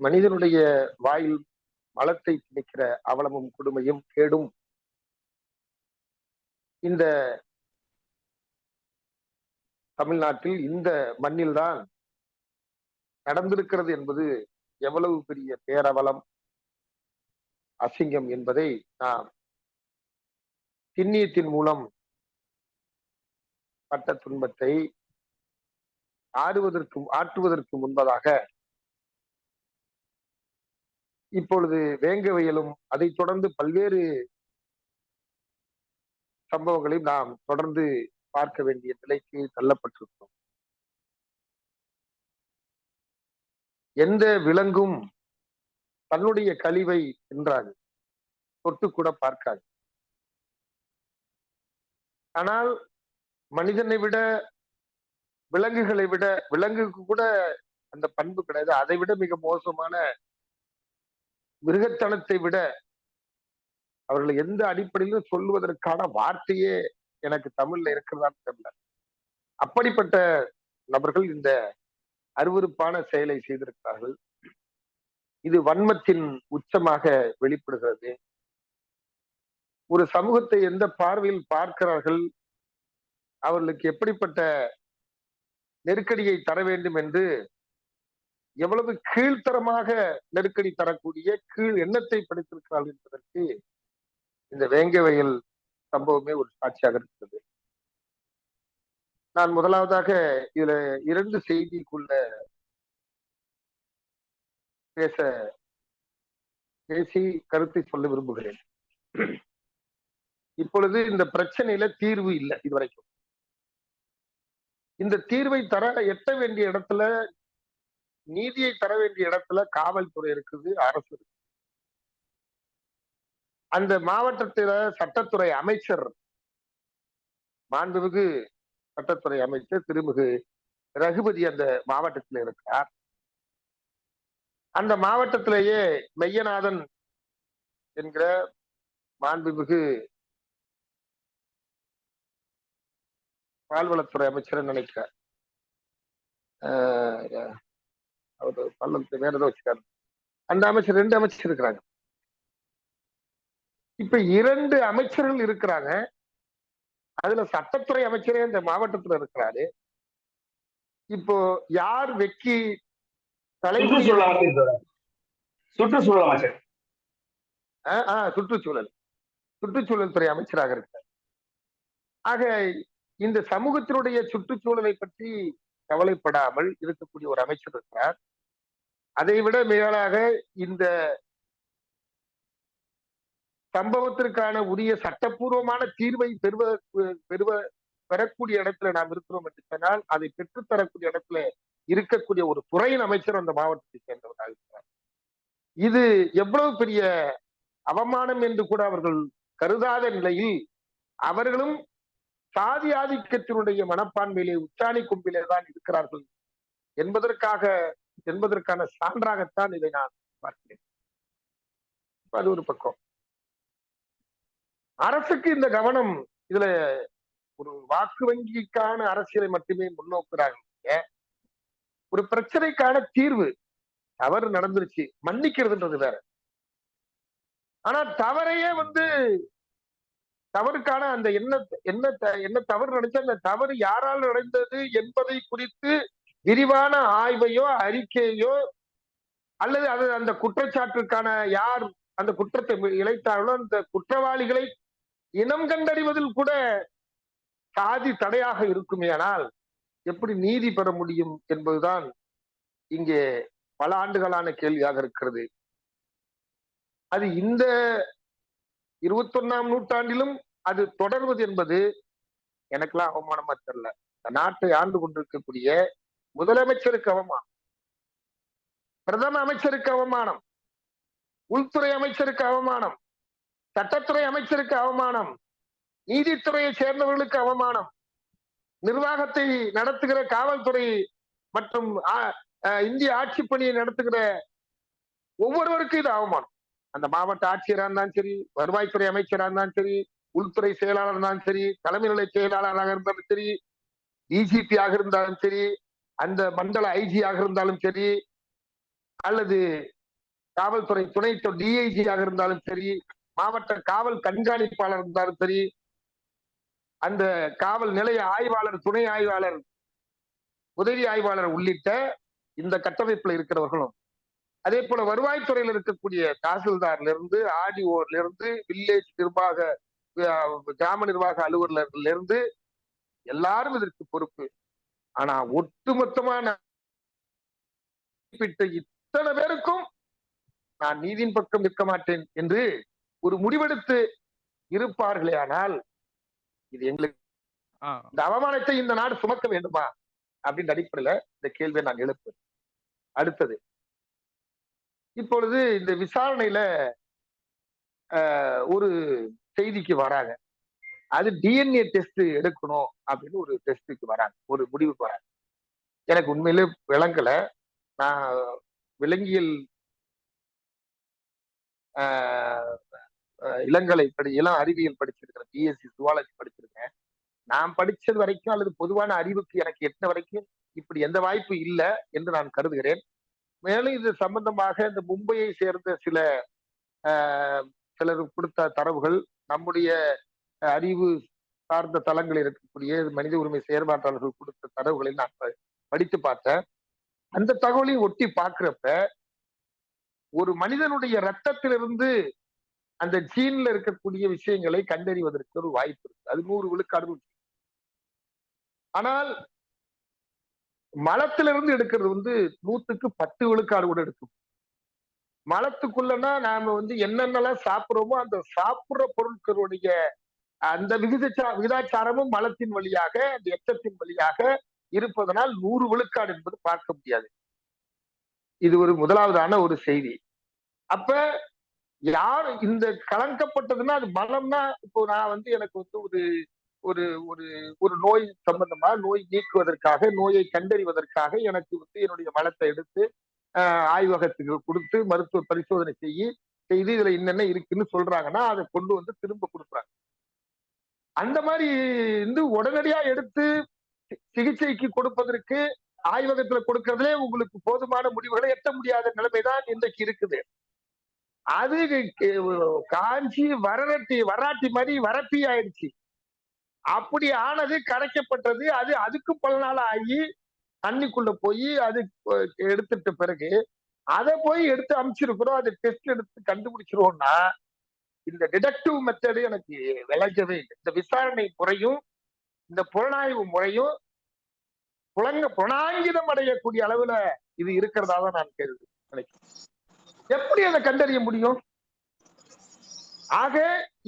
மனிதனுடைய வாயில் மலத்தை திணிக்கிற அவலமும் கொடுமையும் கேடும். இந்த தமிழ்நாட்டில் இந்த மண்ணில்தான் நடந்திருக்கிறது என்பது எவ்வளவு பெரிய பேரவலம் அசிங்கம் என்பதை நாம் திண்ணியத்தின் மூலம் பட்ட துன்பத்தை ஆடுவதற்கு ஆற்றுவதற்கு முன்பதாக இப்பொழுது வேங்க வயலும் அதைத் தொடர்ந்து பல்வேறு சம்பவங்களையும் நாம் தொடர்ந்து பார்க்க வேண்டிய நிலைக்கு தள்ளப்பட்டிருக்கிறோம். எந்த விலங்கும் தன்னுடைய கழிவை என்றாது தொட்டு கூட பார்க்காது. ஆனால் மனிதனை விட விலங்குகளை விட விலங்குக்கு கூட அந்த பண்பு கிடையாது. அதை விட மிக மோசமான மிருகத்தனத்தை விட அவர்களை எந்த அடிப்படையிலும் சொல்லுவதற்கான வார்த்தையே எனக்கு தமிழ்ல இருக்கிறதான்னு தெரியல. அப்படிப்பட்ட நபர்கள் இந்த அருவருப்பான செயலை செய்திருக்கிறார்கள். இது வன்மத்தின் உச்சமாக வெளிப்படுகிறது. ஒரு சமூகத்தை எந்த பார்வையில் பார்க்கிறார்கள்? அவர்களுக்கு எப்படிப்பட்ட நெருக்கடியை தர வேண்டும் என்று எவ்வளவு கீழ்த்தரமாக நெருக்கடி தரக்கூடிய கீழ் எண்ணத்தை படைத்திருக்கிறாள் என்பதற்கு இந்த வேங்க வயல் சம்பவமே ஒரு சாட்சியாக இருக்கிறது. நான் முதலாவதாக இதுல இரண்டு செய்திக்குள்ள பேச பேசி கருத்தை சொல்ல விரும்புகிறேன். இப்பொழுது இந்த பிரச்சனையில தீர்வு இல்லை இதுவரைக்கும். இந்த தீர்வை தர எட்ட வேண்டிய இடத்துல நீதியை தர வேண்டிய இடத்துல காவல்துறை இருக்குது அரசு இருக்கு. அந்த மாவட்டத்தில சட்டத்துறை அமைச்சர் மாண்புமிகு சட்டத்துறை அமைச்சர் திருமிகு ரகுபதி அந்த மாவட்டத்தில் இருக்கிறார் அந்த மாவட்டத்திலேயே மெய்யநாதன் என்கிற மாண்புமிகு பால்வளத்துறை அமைச்சர் நினைக்கிறார்? அவர் பள்ளத்து வேற ஏதோ வச்சுக்காரு. அந்த அமைச்சர் ரெண்டு அமைச்சர் இருக்கிறாங்க. இப்ப இரண்டு அமைச்சர்கள் இருக்கிறாங்க. அதுல சட்டத்துறை அமைச்சரே இந்த மாவட்டத்துல இருக்கிறாரு. இப்போ யார் வெக்கி தலைமுறை சுற்றுச்சூழல் அமைச்சர் சுற்றுச்சூழல் அமைச்சர். சுற்றுச்சூழல். சுற்றுச்சூழல் துறை அமைச்சராக இருக்கிறார். ஆக இந்த சமூகத்தினுடைய சுற்றுச்சூழலை பற்றி கவலைப்படாமல் இருக்கக்கூடிய ஒரு அமைச்சர் இருக்கிறார் அதை விட மேலாக இந்த சம்பவத்திற்கான உரிய சட்டப்பூர்வமான தீர்வை பெறுவ பெறுவ பெறக்கூடிய இடத்துல நாம் இருக்கிறோம் என்று சொன்னால் அதை பெற்றுத்தரக்கூடிய இடத்துல இருக்கக்கூடிய ஒரு துறையின் அமைச்சர் அந்த மாவட்டத்தை சேர்ந்தவராக இருக்கிறார். இது எவ்வளவு பெரிய அவமானம் என்று கூட அவர்கள் கருதாத நிலையில் அவர்களும் சாதி ஆதிக்கத்தினுடைய மனப்பான்மையிலே உச்சாணி கும்பிலே தான் இருக்கிறார்கள் என்பதற்காக என்பதற்கான சான்றாகத்தான் இதை நான் பார்க்கிறேன். அது ஒரு பக்கம். அரசுக்கு இந்த கவனம் இதுல ஒரு வாக்கு வங்கிக்கான அரசியலை மட்டுமே முன்னோக்குறாங்க. ஒரு பிரச்சனைக்கான தீர்வு தவறு நடந்துருச்சு. மன்னிக்கிறதுன்றது வேற. ஆனா தவறையே வந்து தவறுக்கான அந்த என்ன என்ன என்ன தவறு நடந்துச்சு? அந்த தவறு யாரால் நடந்தது என்பதை குறித்து விரிவான ஆய்வையோ அறிக்கையோ அல்லது அது அந்த குற்றச்சாட்டுக்கான யார் அந்த குற்றத்தை இழைத்தார்களோ அந்த குற்றவாளிகளை இனம் கண்டறிவதில் கூட சாதி தடையாக இருக்குமே ஆனால் எப்படி நீதி பெற முடியும் என்பதுதான் இங்கே பல ஆண்டுகளான கேள்வியாக இருக்கிறது. அது இந்த இருபத்தொன்னாம் நூற்றாண்டிலும் அது தொடர்வது என்பது எனக்கெல்லாம் அவமானமா தெரியல. இந்த நாட்டை ஆண்டு கொண்டிருக்கக்கூடிய முதலமைச்சருக்கு அவமானம். பிரதம அமைச்சருக்கு அவமானம். உள்துறை அமைச்சருக்கு அவமானம். சட்டத்துறை அமைச்சருக்கு அவமானம். நீதித்துறையை சேர்ந்தவர்களுக்கு அவமானம். நிர்வாகத்தை நடத்துகிற காவல்துறை மற்றும் இந்திய ஆட்சி பணியை நடத்துகிற ஒவ்வொருவருக்கும் இது அவமானம். அந்த மாவட்ட ஆட்சியராக இருந்தாலும் சரி வருவாய்த்துறை அமைச்சராக இருந்தாலும் சரி உள்துறை செயலாளர் இருந்தாலும் சரி தலைமை நிலை செயலாளராக இருந்தாலும் சரி டிஜிபி ஆக இருந்தாலும் சரி அந்த மண்டல ஐஜி ஆக இருந்தாலும் சரி அல்லது காவல்துறை துணை டிஐஜியாக இருந்தாலும் சரி மாவட்ட காவல் கண்காணிப்பாளர் இருந்தாலும் சரி அந்த காவல் நிலைய ஆய்வாளர் துணை ஆய்வாளர் உதவி ஆய்வாளர் உள்ளிட்ட இந்த கட்டமைப்புல இருக்கிறவர்களும் அதே போல வருவாய்த்துறையில் இருக்கக்கூடிய தாசில்தார்ல இருந்து ஆர்டிஓல இருந்து வில்லேஜ் நிர்வாக கிராம நிர்வாக அலுவலர்ல இருந்து எல்லாரும் இதற்கு பொறுப்பு. ஆனா ஒட்டுமொத்தமான குறிப்பிட்ட இத்தனை பேருக்கும் நான் நீதியின் பக்கம் நிற்க மாட்டேன் என்று ஒரு முடிவெடுத்து இருப்பார்களே ஆனால் இது எங்களுக்கு இந்த அவமானத்தை இந்த நாடு சுமக்க வேண்டுமா? அப்படின்ற அடிப்படையில இந்த கேள்வியை நான் எழுப்புறேன் அடுத்தது இப்பொழுது இந்த விசாரணையில ஆஹ், ஒரு செய்திக்கு வராங்க. அது டிஎன்ஏ டெஸ்ட் எடுக்கணும் அப்படின்னு ஒரு டெஸ்ட்டுக்கு வராங்க. ஒரு முடிவுக்கு வராங்க. எனக்கு உண்மையிலே விளங்கல. நான் விலங்கியல் ஆஹ், இளங்கலை படி இளம் அறிவியல் படிச்சிருக்கிறேன் பிஎஸ்சி சுவாலஜி படிச்சிருக்கேன். நான் படிச்சது வரைக்கும் அல்லது பொதுவான அறிவுக்கு எனக்கு எட்டின வரைக்கும் இப்படி எந்த வாய்ப்பு இல்லை என்று நான் கருதுகிறேன். மேலும் இது சம்பந்தமாக இந்த மும்பையை சேர்ந்த சில ஆஹ், சிலர் கொடுத்த தரவுகள் நம்முடைய அறிவு சார்ந்த தளங்களில் இருக்கக்கூடிய மனித உரிமை செயற்பாட்டாளர்கள் கொடுத்த தரவுகளை நான் படித்து பார்த்தேன். அந்த தகவலையும் ஒட்டி பார்க்கிறப்ப ஒரு மனிதனுடைய ரத்தத்திலிருந்து அந்த ஜீன்ல இருக்கக்கூடிய விஷயங்களை கண்டறிவதற்கு ஒரு வாய்ப்பு இருக்கு. அது நூறு விழுக்காடு. ஆனால் மலத்திலிருந்து எடுக்கிறது வந்து நூத்துக்கு பத்து விழுக்காடு கூட எடுக்கும். மலத்துக்குள்ளனா நாம வந்து என்னென்னலாம் சாப்பிடுறோமோ அந்த சாப்பிடுற பொருட்களுடைய அந்த விகிதச்சா விகிதாச்சாரமும் மலத்தின் வழியாக அந்த எச்சத்தின் வழியாக இருப்பதனால் நூறு விழுக்காடு என்பது பார்க்க முடியாது. இது ஒரு முதலாவதான ஒரு செய்தி. அப்ப யார் இந்த கலங்கப்பட்டதுன்னா அது மலம்னா இப்போ நான் வந்து எனக்கு வந்து ஒரு ஒரு ஒரு ஒரு நோய் சம்பந்தமா நோய் நீக்குவதற்காக நோயை கண்டறிவதற்காக எனக்கு வந்து என்னுடைய மலத்தை எடுத்து ஆஹ், ஆய்வகத்துக்கு கொடுத்து மருத்துவ பரிசோதனை செய்ய செய்து இதுல என்னென்ன இருக்குன்னு சொல்றாங்கன்னா அதை கொண்டு வந்து திரும்ப கொடுக்குறாங்க. அந்த மாதிரி வந்து உடனடியா எடுத்து சிகிச்சைக்கு கொடுப்பதற்கு ஆய்வகத்துல கொடுக்கறதுலே உங்களுக்கு போதுமான முடிவுகளை எட்ட முடியாத நிலைமைதான் இன்றைக்கு இருக்குது. அது காஞ்சி வரரட்டி வராட்டி மாதிரி வரப்பி ஆயிடுச்சு. அப்படி ஆனது கரைக்கப்பட்டது. அது அதுக்கு பல நாள் ஆகி தண்ணிக்குள்ள போய் அது எடுத்துட்ட பிறகு அதை போய் எடுத்து அமைச்சிருக்கிறோம். அதை டெஸ்ட் எடுத்து கண்டுபிடிச்சிருவோம்னா இந்த டிடக்டிவ் மெத்தடு எனக்கு விளைஞ்சவே இல்லை. இந்த விசாரணை முறையும் இந்த புலனாய்வு முறையும் புலங்க புலனாங்கிதம் அடையக்கூடிய அளவுல இது இருக்கிறதா தான் நான் கேள்வி நினைக்கிறேன். எப்படி அதை கண்டறிய முடியும்? ஆக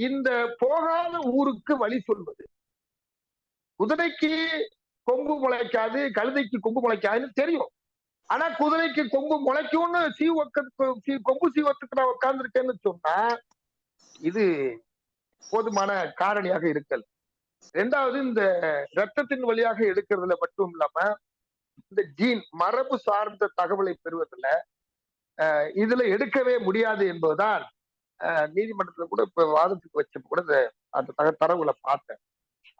இந்த போகாத ஊருக்கு வழி சொல்வது. குதிரைக்கு கொம்பு முளைக்காது கழுதைக்கு கொம்பு முளைக்காதுன்னு தெரியும். ஆனா குதிரைக்கு கொம்பு முளைக்கும்னு சீவக்க கொம்பு சீவத்துக்கு நான் உட்கார்ந்துருக்கேன்னு சொன்னா இது போதுமான காரணியாக இருக்கல் ரெண்டாவது இந்த ரத்தத்தின் வழியாக எடுக்கிறதுல மட்டும் இல்லாம இந்த ஜீன் மரபு சார்ந்த தகவலை பெறுவதில் இதுல எடுக்கவே முடியாது என்பதுதான் அஹ், நீதிமன்றத்துல கூட இப்ப வாதத்துக்கு வச்சப்ப கூட இந்த அந்த தக தரவுல பார்த்தேன்.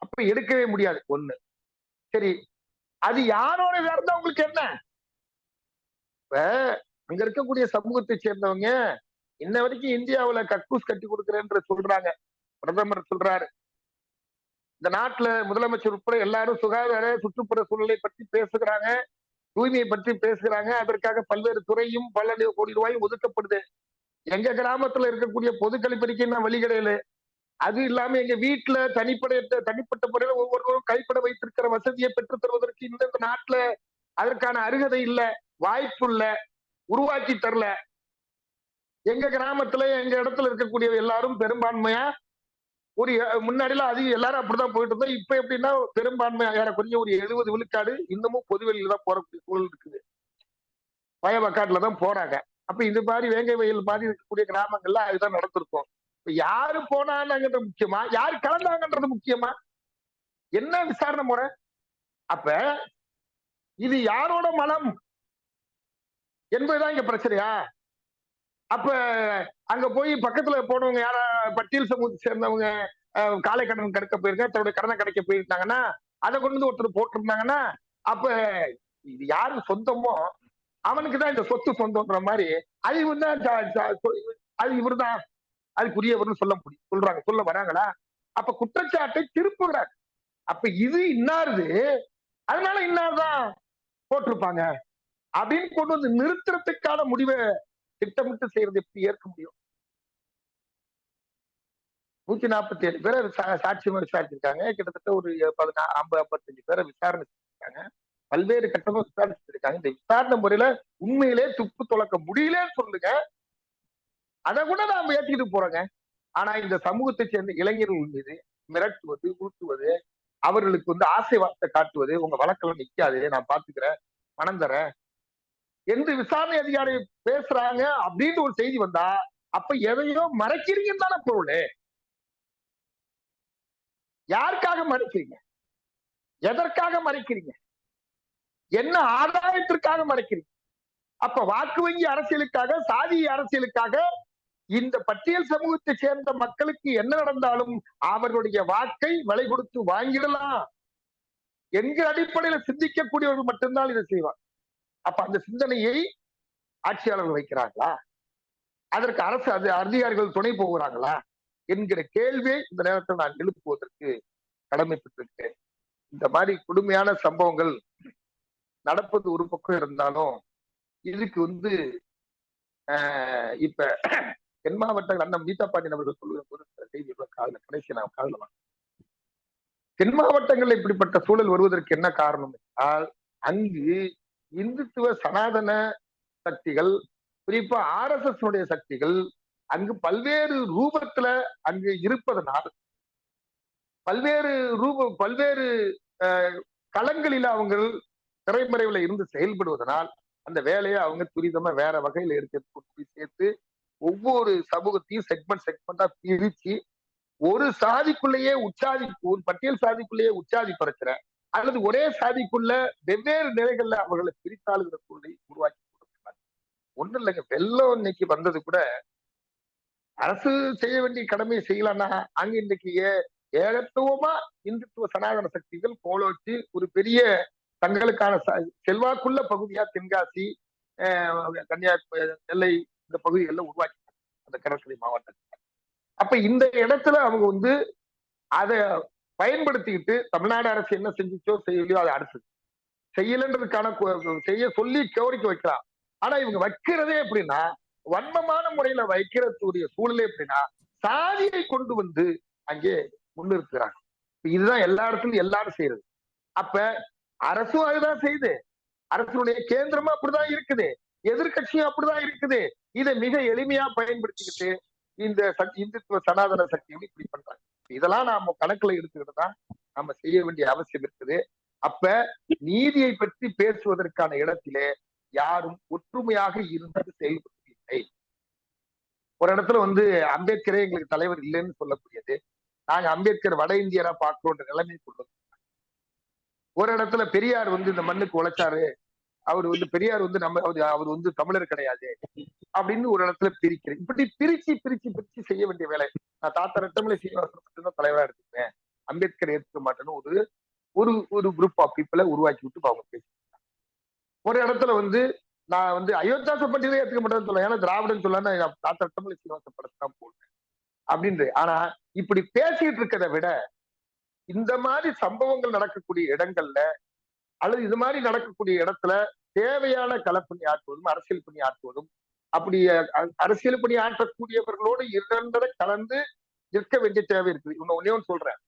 அப்ப எடுக்கவே முடியாது ஒண்ணு. சரி அது யாரோட இருந்தா உங்களுக்கு என்ன? இப்ப அங்க இருக்கக்கூடிய சமூகத்தை சேர்ந்தவங்க இன்ன வரைக்கும் இந்தியாவுல கக்கூஸ் கட்டி கொடுக்குறேன்ற சொல்றாங்க. பிரதமர் சொல்றாரு. இந்த நாட்டுல முதலமைச்சர் உட்பட எல்லாரும் சுகாதார சுற்றுப்புற சூழலை பற்றி பேசுகிறாங்க தூய்மையை பற்றி பேசுகிறாங்க. அதற்காக பல்வேறு துறையும் பல கோடி ரூபாயும் ஒதுக்கப்படுது. எங்க கிராமத்துல இருக்கக்கூடிய பொது கழிப்பறிக்கை நான் வழி கிடையாது அது இல்லாம எங்க வீட்டுல தனிப்பட்ட தனிப்பட்ட முறையில ஒவ்வொருவரும் கைப்பட வைத்திருக்கிற வசதியை பெற்றுத் தருவதற்கு இந்த நாட்டுல அதற்கான அருகதை இல்ல வாய்ப்பு இல்ல உருவாக்கி தரல. எங்க கிராமத்துல எங்க இடத்துல இருக்கக்கூடிய எல்லாரும் பெரும்பான்மையா ஒரு எ- முன்னாடிலாம் எல்லாரும் அப்படிதான் போயிட்டு இருந்தோம் இப்ப எப்படின்னா பெரும்பான்மையா ஏறக்குறைய ஒரு எழுபது விழுக்காடு இன்னமும் பொதுவெளியில தான் போறக்கூடிய சூழல் இருக்குது. பயவக்காட்டுல தான் போறாங்க. அப்ப இது மாதிரி வேங்கை வயல் மாதிரி இருக்கக்கூடிய கிராமங்கள்ல அதுதான் நடந்திருக்கும். யாரு போனாங்கன்றது முக்கியமா? யாரு கலந்தாங்கன்றது முக்கியமா? என்ன விசாரணை முறை? அப்ப இது யாரோட மலம்? என்பதுதான் இங்க பிரச்சனையா? அப்ப அங்க போய் பக்கத்துல போனவங்க யாரா? பட்டியல் சமூகத்தை சேர்ந்தவங்க காலை கடன் கடுக்க போயிருக்காங்க தன்னுடைய கடனை கடைக்க போயிருந்தாங்கன்னா அதை கொண்டு வந்து ஒருத்தர் போட்டிருந்தாங்கன்னா அப்ப இது யாரு சொந்தமோ அவனுக்கு தான் இந்த சொத்து சொந்தம்ன்ற மாதிரி அது இவன் தான் அது இவர் தான் அதுக்குரியவர்னு சொல்ல முடியும் சொல்றாங்க. சொல்ல வராங்களா? அப்ப குற்றச்சாட்டை திருப்புகிறார். அப்ப இது இன்னாருது? அதனால இன்னார்தான் போட்டிருப்பாங்க? அப்படின்னு கொண்டு வந்து நிறுத்துறதுக்கான முடிவை திட்டமிட்டு செய்யறது எப்படி ஏற்க முடியும்? நூத்தி நாற்பத்தி ஏழு பேரை சா- விசாரிச்சிருக்காங்க. கிட்டத்தட்ட ஒரு பதினா ஐம்பது ஐம்பத்தஞ்சு பேரை விசாரணை செஞ்சிருக்காங்க. பல்வேறு கட்டமா விசாரிச்சிருக்காங்க இந்த விசாரணை முறையில உண்மையிலே துப்பு துளக்க முடியலன்னு சொல்லுங்க. அதை கூட நாம ஏற்றிக்கிட்டு போறோங்க. ஆனா இந்த சமூகத்தை சேர்ந்த இளைஞர்கள் மீது மிரட்டுவது ஊட்டுவது அவர்களுக்கு வந்து ஆசை வார்த்தை காட்டுவது உங்க வழக்கெல்லாம் நிக்காது நான் பாத்துக்கிறேன் பணம் தரேன். என்று விசாரணை அதிகாரி பேசுறாங்க அப்படின்னு ஒரு செய்தி வந்தா அப்ப எதையோ மறைக்கிறீங்கன்னு தானே பொருள். யாருக்காக மறைக்கிறீங்க? எதற்காக மறைக்கிறீங்க? என்ன ஆதாயத்திற்காக மறைக்கிறீங்க? அப்ப வாக்கு வங்கி அரசியலுக்காக சாதி அரசியலுக்காக இந்த பட்டியல் சமூகத்தை சேர்ந்த மக்களுக்கு என்ன நடந்தாலும் அவர்களுடைய வாக்கை விலை கொடுத்து வாங்கிடலாம். என்கிற அடிப்படையில சிந்திக்கக்கூடியவர்கள் மட்டும்தான் இதை செய்வார். அப்ப அந்த சிந்தனையை ஆட்சியாளர்கள் வைக்கிறாங்களா அதற்கு அரசு அது அதிகாரிகள் துணை போகிறாங்களா என்கிற கேள்வியை இந்த நேரத்தில் நான் எழுப்புவதற்கு கடமைப்பட்டிருக்கேன் இந்த மாதிரி கொடுமையான சம்பவங்கள் நடப்பது ஒரு பக்கம் இருந்தாலும் இதுக்கு வந்து ஆஹ் இப்ப தென் மாவட்டங்கள் அண்ணன் மீட்டா பாண்டியன் அவர்கள் சொல்லுகிற செய்தி காதல கடைசி நான் காதல தென் மாவட்டங்களில் இப்படிப்பட்ட சூழல் வருவதற்கு என்ன காரணம் என்றால் அங்கு இந்துத்துவ சனாதன சக்திகள் குறிப்பா ஆர் எஸ் எஸ் உடைய சக்திகள் அங்கு பல்வேறு ரூபத்துல அங்கு இருப்பதனால் பல்வேறு ரூப பல்வேறு அஹ், களங்களில அவங்க திரைமறைவுல இருந்து செயல்படுவதனால் அந்த வேலையை அவங்க துரிதமா வேற வகையில எடுத்து கொண்டு போய் சேர்த்து ஒவ்வொரு சமூகத்தையும் செக்மெண்ட் செக்மெண்டா பிரிச்சு ஒரு சாதிக்குள்ளேயே உச்சாதி ஒரு பட்டியல் சாதிக்குள்ளேயே உச்சாதி பறக்கிற அல்லது ஒரே சாதிக்குள்ள வெவ்வேறு நிலைகள்ல அவர்களை பிரித்தாளுகிற சூழ்நிலை உருவாக்கி கொடுக்கிறாங்க ஒண்ணு இல்லைங்க வெள்ளம் இன்னைக்கு வந்தது கூட அரசு செய்ய வேண்டிய கடமையை செய்யலாம்னா அங்க இன்னைக்கு ஏ- ஏகத்துவமா இந்துத்துவ சனாதன சக்திகள் கோலோச்சு ஒரு பெரிய தங்களுக்கான செல்வாக்குள்ள பகுதியா தென்காசி அஹ், கன்னியாகுமரி நெல்லை இந்த பகுதிகளில் உருவாக்கி அந்த கடற்கரை மாவட்டத்தில் அப்ப இந்த இடத்துல அவங்க வந்து அதை பயன்படுத்திக்கிட்டு தமிழ்நாடு அரசு என்ன செஞ்சுச்சோ செய்யலையோ அதை அரசு. செய்யலன்றதுக்கான செய்ய சொல்லி கோரிக்கை வைக்கலாம். ஆனா இவங்க வைக்கிறதே எப்படின்னா வன்மமான முறையில வைக்கிறதுடைய சூழ்நிலை எப்படின்னா சாதியை கொண்டு வந்து அங்கே முன்னிறுத்துறாங்க. இதுதான் எல்லா இடத்துலயும் எல்லாரும் செய்யறது. அப்ப அரசும் அதுதான் செய்யுது. அரசுடைய கேந்திரமும் அப்படிதான் இருக்குது. எதிர்க்கட்சியும் அப்படிதான் இருக்குது. இதை மிக எளிமையா பயன்படுத்திக்கிட்டு இந்த இந்துத்துவ சனாதன சக்திகள் இப்படி பண்றாங்க. இதெல்லாம் நாம கணக்குல எடுத்துக்கிட்டு தான் நம்ம செய்ய வேண்டிய அவசியம் இருக்குது. அப்ப நீதியை பற்றி பேசுவதற்கான இடத்திலே யாரும் ஒற்றுமையாக இருந்து செயல்படுத்தவில்லை ஒரு இடத்துல வந்து அம்பேத்கரே எங்களுக்கு தலைவர் இல்லைன்னு சொல்லக்கூடியது. நாங்க அம்பேத்கர் வட இந்தியரா பார்க்கிறோன்ற நிலைமை கொண்டு ஒரு இடத்துல பெரியார் வந்து இந்த மண்ணுக்கு உழைச்சாரு. அவர் வந்து பெரியார் வந்து நம்ம அவர் அவர் வந்து தமிழர் கிடையாது அப்படின்னு ஒரு இடத்துல பிரிக்கிறேன். இப்படி பிரிச்சு பிரிச்சு பிரிச்சு செய்ய வேண்டிய வேலை. நான் தாத்தா ரெட்டமலை சீனிவாசன் மட்டும்தான் தலைவரா எடுத்துக்கிறேன் அம்பேத்கர் ஏற்க மாட்டேன்னு ஒரு ஒரு ஒரு குரூப் ஆஃப் பீப்புளை உருவாக்கி விட்டு அவங்க பேசிக்கிறாங்க ஒரு இடத்துல வந்து நான் வந்து அயோத்தியாச பட்டியலே ஏற்றுக்க மாட்டேன்னு சொல்ல ஏன்னா திராவிடன் சொல்ல நான் தாத்தா ரெட்டமலை சீனிவாசன் படத்தை தான் போடுறேன் அப்படின்ற ஆனா இப்படி பேசிட்டு இருக்கிறத விட இந்த மாதிரி சம்பவங்கள் நடக்கக்கூடிய இடங்கள்ல அல்லது இது மாதிரி நடக்கக்கூடிய இடத்துல தேவையான களப்பணி ஆற்றுவதும் அரசியல் பணி ஆற்றுவதும் அப்படி அரசியல் பணி ஆற்றக்கூடியவர்களோடு இரண்டரை கலந்து நிற்க வேண்டிய தேவை இருக்குது. இன்னும் ஒன்னே ஒன்று சொல்றேன்.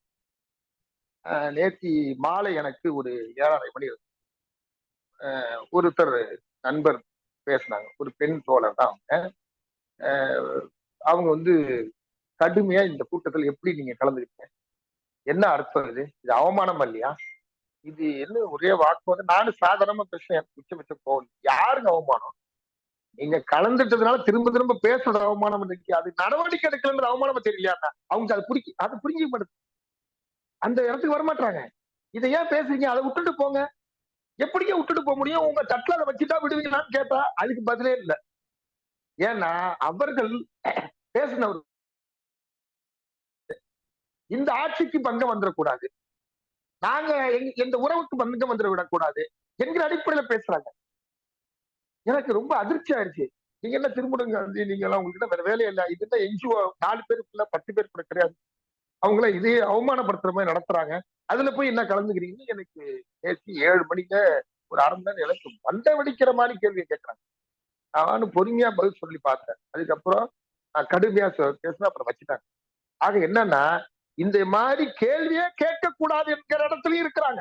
நேத்தி மாலை எனக்கு ஒரு ஏழரை மணி இருக்கு. ஒருத்தர் நண்பர் பேசினாங்க. ஒரு பெண் தோழர் தான் அவங்க. அவங்க வந்து கடுமையா இந்த கூட்டத்தில் எப்படி நீங்க கலந்துக்கிட்டீங்க? என்ன அர்த்தம் இது? இது அவமானம் இல்லையா? இது என்ன ஒரே வாக்குவாதம் நானும் சாதாரணமா பேசுறேன். மிச்சம் மிச்சம் போகல யாருங்க அவமானம்? நீங்க கலந்துட்டதுனால திரும்ப திரும்ப பேசுறது அவமானம் இருக்கு அது நடவடிக்கை எடுக்கலன்ற அவமானமா தெரியலையா? அவங்க அது புரிக்கி அது புரிஞ்சிக்க மாட்டேது அந்த இடத்துக்கு வரமாட்டாங்க இதை ஏன் பேசுறீங்க? அதை விட்டுட்டு போங்க. எப்படிங்க விட்டுட்டு போக முடியும்? உங்க தட்டுல அதை வச்சுட்டா விடுவீங்களான்னு கேட்டா அதுக்கு பதிலே இல்லை. ஏன்னா அவர்கள் பேசினவர் இந்த ஆட்சிக்கு பங்கம் வந்துடக்கூடாது நாங்க எந்த இந்த உறவுக்கு பங்கம் வந்துட விடக்கூடாது என்கிற அடிப்படையில பேசுறாங்க. எனக்கு ரொம்ப அதிர்ச்சி ஆயிருச்சு நீங்க என்ன திருமணங்க வந்து நீங்க எல்லாம் உங்ககிட்ட வேற வேலையே இல்ல. இது என்ன என்ஜிஓ நாலு பேருக்குள்ள பத்து பேர் கூட கிடையாது. அவங்கள இதே அவமானப்படுத்துற மாதிரி நடத்துறாங்க. அதுல போய் என்ன கலந்துக்கிறீங்கன்னு எனக்கு நேற்று ஏழு மணிக்கு ஒரு அரை மணி நேரம் எனக்கு வந்த வெடிக்கிற மாதிரி கேள்வியை கேட்கறாங்க நானும் பொறுமையா பதில் சொல்லி பார்த்தேன். அதுக்கப்புறம் நான் கடுமையா சொ- அப்புறம் வச்சுட்டாங்க. ஆக என்னன்னா இந்த மாதிரி கேள்வியே கேட்க கூடாது என்கிற இடத்துலயும் இருக்கிறாங்க.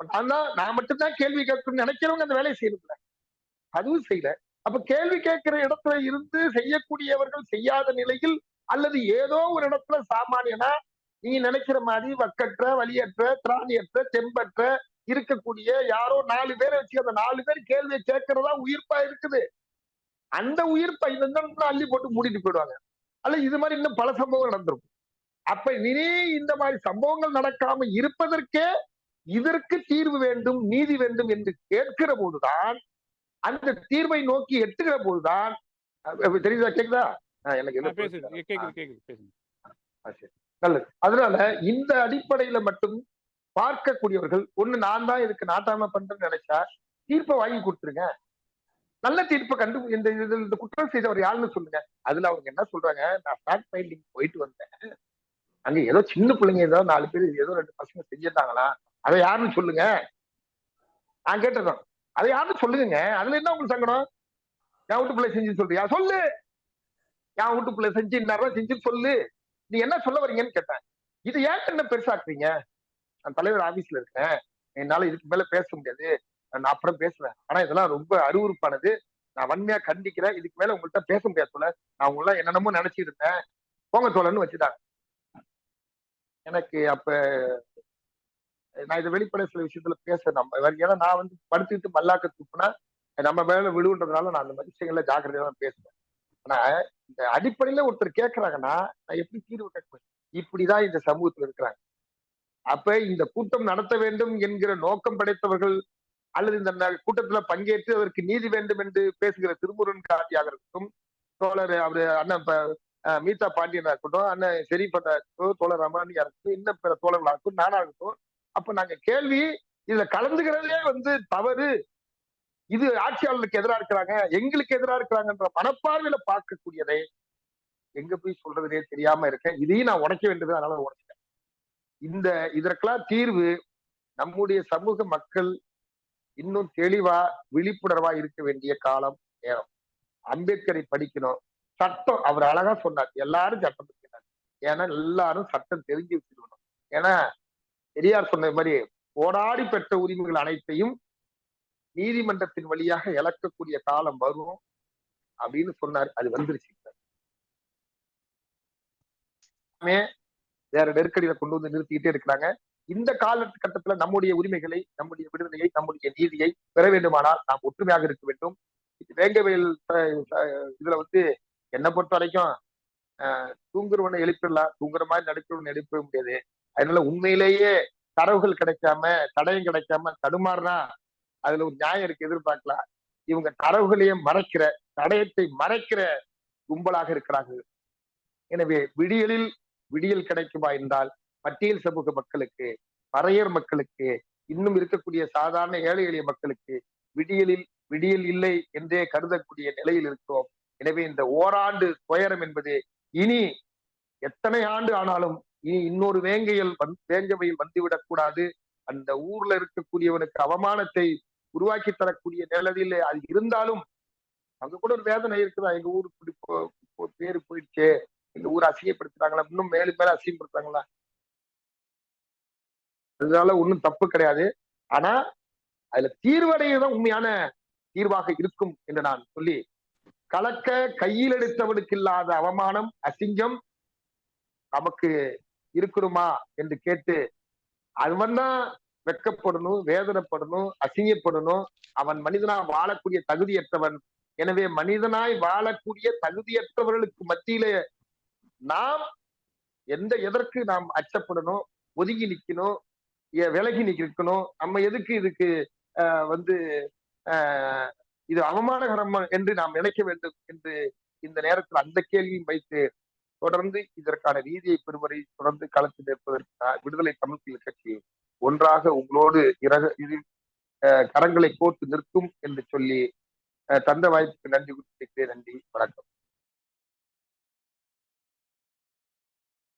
நான் தான் நான் மட்டும்தான் கேள்வி கேட்கணும்னு நினைக்கிறவங்க அந்த வேலையை செய்யணும்ல அதுவும் செய்யல. அப்ப கேள்வி கேட்கிற இடத்துல இருந்து செய்யக்கூடியவர்கள் செய்யாத நிலையில் அல்லது ஏதோ ஒரு இடத்துல சாமானியனா நீ நினைக்கிற மாதிரி வக்கற்ற வலியற்ற திராணியற்ற தெம்பற்ற இருக்கக்கூடிய யாரோ நாலு பேரை வச்சு அந்த நாலு பேர் கேள்வியை கேட்கறதா உயிர்ப்பா இருக்குது. அந்த உயிர்ப்பை இந்த அள்ளி போட்டு மூடிட்டு போயிடுவாங்க. அல்ல இது மாதிரி இன்னும் பல சம்பவம் நடந்திருக்கும். அப்ப இனி இந்த மாதிரி சம்பவங்கள் நடக்காம இருப்பதற்கே இதற்கு தீர்வு வேண்டும் நீதி வேண்டும் என்று கேட்கிற போதுதான் அந்த தீர்வை நோக்கி எட்டுகிற போதுதான் தெரியுதா கேக்குதா? எனக்கு. நல்லது. அதனால இந்த அடிப்படையில மட்டும் பார்க்கக்கூடியவர்கள் ஒண்ணு நான் தான் இதுக்கு நாட்டாம பண்றேன்னு நினைச்சா தீர்ப்பை வாங்கி கொடுத்துருங்க. நல்ல தீர்ப்பை கண்டு இந்த குற்றம் செய்தவர் யாருன்னு சொல்லுங்க. அதுல அவங்க என்ன சொல்றாங்க? நான் ஃபேக்ட் ஃபைண்டிங் போயிட்டு வந்தேன். அங்க ஏதோ சின்ன பிள்ளைங்க ஏதோ நாலு பேர் ஏதோ ரெண்டு பசங்க செஞ்சிருந்தாங்களா? அதை யாருன்னு சொல்லுங்க. நான் கேட்டதான் அதை யாருன்னு சொல்லுங்க அதுல என்ன உங்களுக்கு சங்கடம்? என் வீட்டு பிள்ளை செஞ்சு சொல்றியா? சொல்லு. என் வீட்டு பிள்ளை செஞ்சு இந்நேரம் செஞ்சு சொல்லு. நீ என்ன சொல்ல வரீங்கன்னு கேட்டேன். இது ஏன் என்ன பெருசாக்குறீங்க? நான் தலைவர் ஆபீஸ்ல இருக்கேன். என்னால இதுக்கு மேல பேச முடியாது. நான் அப்புறம் பேசுவேன். ஆனா இதெல்லாம் ரொம்ப அருவருப்பானது. நான் வன்மையா கண்டிக்கிறேன். இதுக்கு மேல உங்கள்கிட்ட பேச முடியாது சொல்ல நான் உங்களை என்னென்னமோ நினைச்சிட்டு இருந்தேன். போங்க தோழன்னு வச்சுட்டாங்க. எனக்கு அப்ப நான் இதை வெளிப்படை சில விஷயத்துல பேசுறேன் நம்ம. ஏன்னா நான் வந்து படுத்துக்கிட்டு மல்லாக்க துப்புனா நம்ம மேல விழுன்றதுனால நான் அந்த மாதிரி விஷயங்கள்ல ஜாக்கிரதையா தான் பேசுவேன். ஆனா இந்த அடிப்படையில ஒருத்தர் கேட்கறாங்கன்னா நான் எப்படி தீர்வு கேட்பேன் இப்படிதான் இந்த சமூகத்துல இருக்கிறாங்க. அப்ப இந்த கூட்டம் நடத்த வேண்டும் என்கிற நோக்கம் படைத்தவர்கள் அல்லது இந்த கூட்டத்துல பங்கேற்று அதற்கு நீதி வேண்டும் என்று பேசுகிற திருமுருகன் காந்தியாக இருக்கட்டும் தோழர் அவரு அண்ணன் மீதா பாண்டியனா இருக்கட்டும் அண்ணன் இருக்கட்டும் தோழர் ரமணியா இருக்கட்டும் இன்னும் பிற தோழர்களா இருக்கட்டும் நானா இருக்கட்டும். அப்ப நாங்க கேள்வி இதுல கலந்துக்கிறதே வந்து தவறு. இது ஆட்சியாளர்களுக்கு எதிரா இருக்கிறாங்க எங்களுக்கு எதிரா இருக்கிறாங்கன்ற மனப்பார்வையில பார்க்கக்கூடியதை. எங்க போய் சொல்றதுனே தெரியாம இருக்கேன். இதையும் நான் உடைக்க வேண்டியது அதனால உடைச்சிட்டேன். இந்த இதற்கெல்லாம் தீர்வு நம்முடைய சமூக மக்கள் இன்னும் தெளிவா விழிப்புணர்வா இருக்க வேண்டிய காலம் நேரம். அம்பேத்கரை படிக்கணும். சட்டம் அவர் அழகா சொன்னார். எல்லாரும் சட்டம் ஏன்னா எல்லாரும் சட்டம் தெரிஞ்சு வச்சுக்கணும். ஏன்னா பெரியார் சொன்ன மாதிரி போராடி பெற்ற உரிமைகள் அனைத்தையும் நீதிமன்றத்தின் வழியாக இழக்கக்கூடிய காலம் வரும் அப்படின்னு சொன்னார். அது வந்துருச்சு. வேற நெருக்கடியில கொண்டு வந்து நிறுத்திக்கிட்டே இருக்கிறாங்க. இந்த காலகட்டத்துல நம்முடைய உரிமைகளை நம்முடைய விடுதலையை நம்முடைய நீதியை பெற வேண்டுமானால் நாம் ஒற்றுமையாக இருக்க வேண்டும். இது வேங்கவேல் இதுல வந்து என்னை பொறுத்த வரைக்கும் தூங்குறவனை எழுப்பிடலாம். தூங்குற மாதிரி நடிக்கிறவனை எழுப்பிட முடியாது. அதனால உண்மையிலேயே தரவுகள் கிடைக்காம தடயம் கிடைக்காம தடுமாறுனா அதுல ஒரு நியாயம் இருக்கு எதிர்பார்க்கலாம். இவங்க தரவுகளையே மறைக்கிற தடயத்தை மறைக்கிற கும்பலாக இருக்கிறார்கள். எனவே விடியலில் விடியல் கிடைக்குமா என்றால் பட்டியல் சமூக மக்களுக்கு பறையர் மக்களுக்கு இன்னும் இருக்கக்கூடிய சாதாரண ஏழை எளிய மக்களுக்கு விடியலில் விடியல் இல்லை என்றே கருதக்கூடிய நிலையில் இருக்கிறோம். எனவே இந்த ஓராண்டு துயரம் என்பது இனி எத்தனை ஆண்டு ஆனாலும் இனி இன்னொரு வேங்கையில் வந் வேங்கவையில் வந்துவிடக் கூடாது. அந்த ஊர்ல இருக்கக்கூடியவனுக்கு அவமானத்தை உருவாக்கி தரக்கூடிய நிலவில் அது இருந்தாலும் அங்க கூட ஒரு வேதனை இருக்குதா? எங்க ஊர் இப்படி பேரு போயிடுச்சு. எங்க ஊரை அசிங்கப்படுத்துறாங்களா? இன்னும் மேலும் மேல அசிங்கப்படுத்துறாங்களா? அதனால ஒண்ணும் தப்பு கிடையாது. ஆனா அதுல தீர்வடையதான் உண்மையான தீர்வாக இருக்கும் என்று நான் சொல்லி கலக்க கையில் எடுத்தவனுக்கு இல்லாத அவமானம் அசிங்கம் நமக்கு இருக்கணுமா என்று கேட்டு அவன் தான் வெக்கப்படணும் வேதனைப்படணும் அசிங்கப்படணும். அவன் மனிதனா வாழக்கூடிய தகுதியற்றவன். எனவே மனிதனாய் வாழக்கூடிய தகுதியற்றவர்களுக்கு மத்தியிலே நாம் எந்த எதற்கு நாம் அச்சப்படணும்? ஒதுங்கி நிக்கணும் விலகி நிக்கணும் நம்ம எதுக்கு இதுக்கு வந்து ஆஹ், இது அவமானகரம் என்று நாம் நினைக்க வேண்டும் என்று இந்த நேரத்தில் அந்த கேள்வியும் வைத்து தொடர்ந்து இதற்கான நீதியை பெறுவதை தொடர்ந்து களத்தில் நிற்பதற்கு விடுதலை தமிழ் கட்சி ஒன்றாக உங்களோடு இரக இது கரங்களை கோர்த்து நிற்கும் என்று சொல்லி தந்த வாய்ப்புக்கு நன்றி குறிப்பிட்டு நன்றி. வணக்கம்.